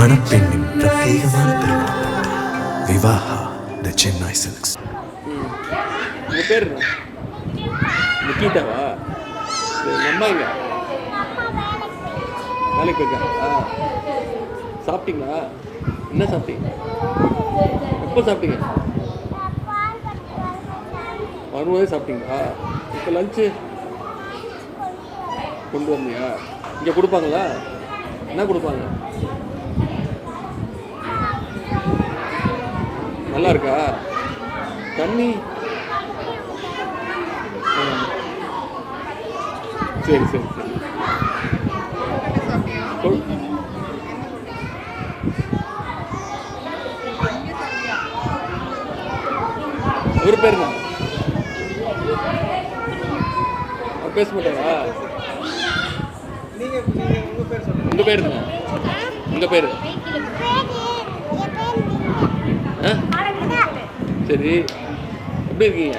மணப்பெண்ணின் பிரத்யேகமான திருமணம் விவாஹா த சென்னை சில்க்ஸ் உங்கள் பேர் என்ன? நிக்கிதாவா? சரி, வேலைக்கு போயிருக்காங்க சாப்பிட்டீங்களா? என்ன சாப்பிட்டீங்க? எப்போ சாப்பிட்டீங்க? வரும்போதே சாப்பிட்டீங்களா? இப்போ லஞ்சு கொண்டு வந்தியா? இங்கே கொடுப்பாங்களா? என்ன கொடுப்பாங்க? நல்லா இருக்கா தண்ணி. சரி சரி சரி. இவர் பேர் அவர் பேச மாட்டாரா? உங்க பேர் உங்க பேர்? சரி. எப்படி இருக்கீங்க?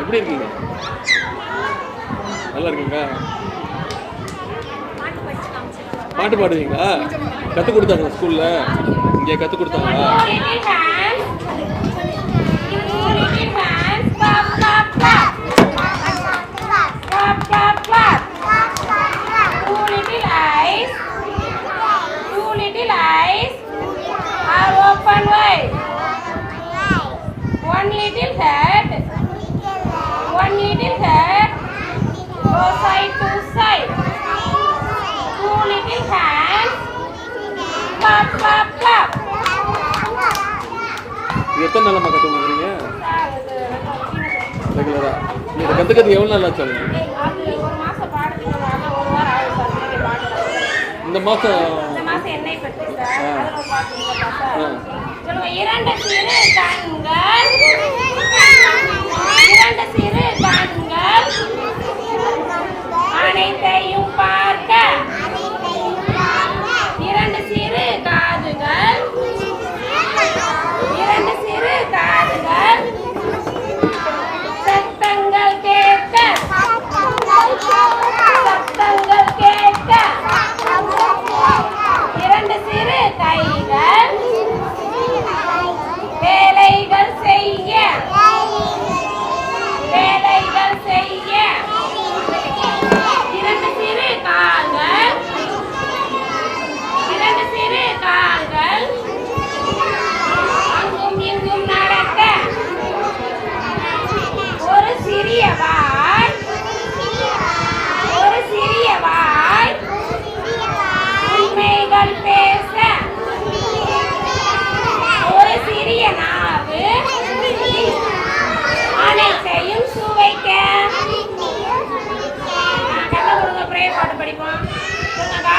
எப்படி இருக்கீங்க? நல்லா இருக்கீங்களா? பாட்டு பாடுவீங்களா? கற்றுக் கொடுத்தாங்களா ஸ்கூலில் இங்கே கற்றுக் கொடுத்தாங்களா little hands. Two little hands. Clap, clap, clap. Clap, clap, clap. Two little eyes. Two little eyes are open wide. One little head. One little head. Go side to side. Two little hands. Clap, clap, clap. எத்தனை நாளம்மா கற்றுக் கொடுக்குறீங்க ரெகுலராக நீங்கள் கற்றுக்கிறது எவ்வளோ நாள் அது ஒரு மாசம் வராம ஒரு வாரம் ஆகுது சார் நீங்க பாடுறது. இந்த மாதம் சொல்லுங்க இரண்டு சிறு கண்கள் சொல்லுங்க காட்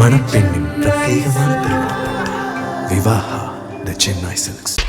மணப்பெண்ணின் பிரத்யேகமான திருமணம் விவாஹா த சென்னை சில்க்ஸ்.